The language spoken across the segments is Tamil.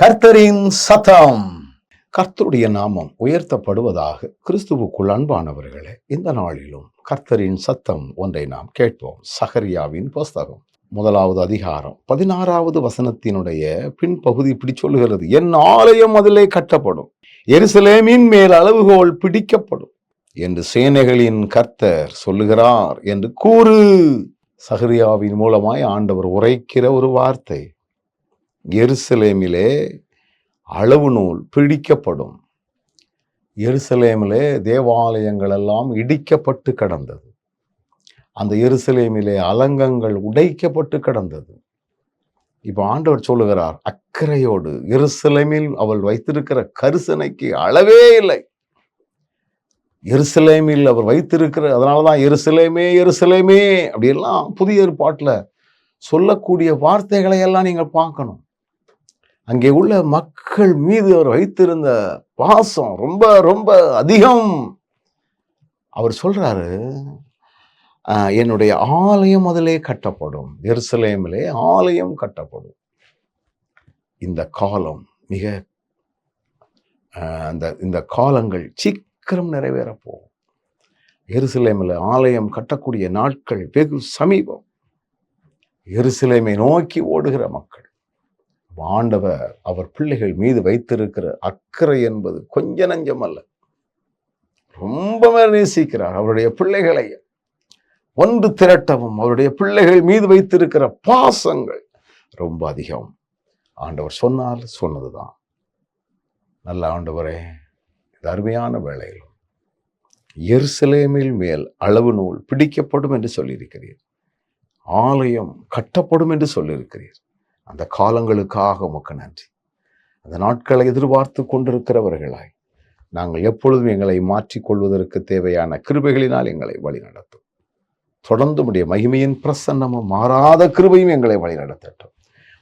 கர்த்தரின் சத்தம். கர்த்தருடைய நாமம் உயர்த்தப்படுவதாக கிறிஸ்துவுக்குள் அன்பானவர்களே இந்த நாளிலும் கர்த்தரின் சத்தம் ஒன்றை நாம் கேட்போம். சகரியாவின் புஸ்தகம் முதலாவது அதிகாரம் பதினாறாவது வசனத்தினுடைய பின்பகுதி இப்படி சொல்லுகிறது. என் ஆலயம் அதிலே கட்டப்படும் எருசலேமின் மேல் அளவுகோல் பிடிக்கப்படும் என்று சேனைகளின் கர்த்தர் சொல்லுகிறார் என்று கூறு. சகரியாவின் மூலமாய் ஆண்டவர் உரைக்கிற ஒரு வார்த்தை. எருசலேமிலே அளவு நூல் பிடிக்கப்படும். எருசலேமிலே தேவாலயங்கள் எல்லாம் இடிக்கப்பட்டு கடந்தது. அந்த எருசலேமிலே அலங்கங்கள் உடைக்கப்பட்டு கடந்தது. இப்போ ஆண்டவர் சொல்லுகிறார் அக்கறையோடு எருசலேமில் அவள் வைத்திருக்கிற கரிசனைக்கு அளவே இல்லை. எருசலேமில் அவர் வைத்திருக்கிற அதனாலதான் எருசலேமே எருசலேமே அப்படியெல்லாம் புதிய ஏற்பாட்டில் சொல்லக்கூடிய வார்த்தைகளை எல்லாம் நீங்கள் பார்க்கணும். அங்கே உள்ள மக்கள் மீது அவர் வைத்திருந்த பாசம் ரொம்ப ரொம்ப அதிகம். அவர் சொல்றாரு என்னுடைய ஆலயம் அதிலே கட்டப்படும். எருசலேமிலே ஆலயம் கட்டப்படும். இந்த காலம் மிக அந்த இந்த காலங்கள் சீக்கிரம் நிறைவேறப்போகும் எருசலேமில் ஆலயம் கட்டக்கூடிய நாட்கள் வெகு சமீபம். எருசலேமை நோக்கி ஓடுகிற மக்கள் ஆண்டவர் அவர் பிள்ளைகள் மீது வைத்திருக்கிற அக்கறை என்பது கொஞ்ச நஞ்சம் அல்ல. ரொம்ப நேசிக்கிறார் அவருடைய பிள்ளைகளை. ஒன்று திரட்டவும் அவருடைய பிள்ளைகள் மீது வைத்திருக்கிற பாசங்கள் ரொம்ப அதிகம். ஆண்டவர் சொன்னால் சொன்னதுதான். நல்ல ஆண்டவரே இது அருமையான வேளையிலும் எருசலேமில் மேல் அளவு நூல் பிடிக்கப்படும் என்று சொல்லியிருக்கிறீர். ஆலயம் கட்டப்படும் என்று சொல்லியிருக்கிறீர். அந்த காலங்களுக்காக உமக்கு நன்றி. அந்த நாட்களை எதிர்பார்த்து கொண்டிருக்கிறவர்களாய் நாங்கள் எப்பொழுதும் எங்களை மாற்றிக்கொள்வதற்கு தேவையான கிருபைகளினால் எங்களை வழிநடத்தும் தொடர்ந்து உடைய மகிமையின் பிரசன்னமும் மாறாத கிருபையும் எங்களை வழிநடத்தட்டும்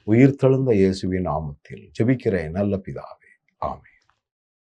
உயிர் தழுந்த இயேசுவின் ஆமத்தில் ஜெபிக்கிற நல்ல பிதாவே. ஆமே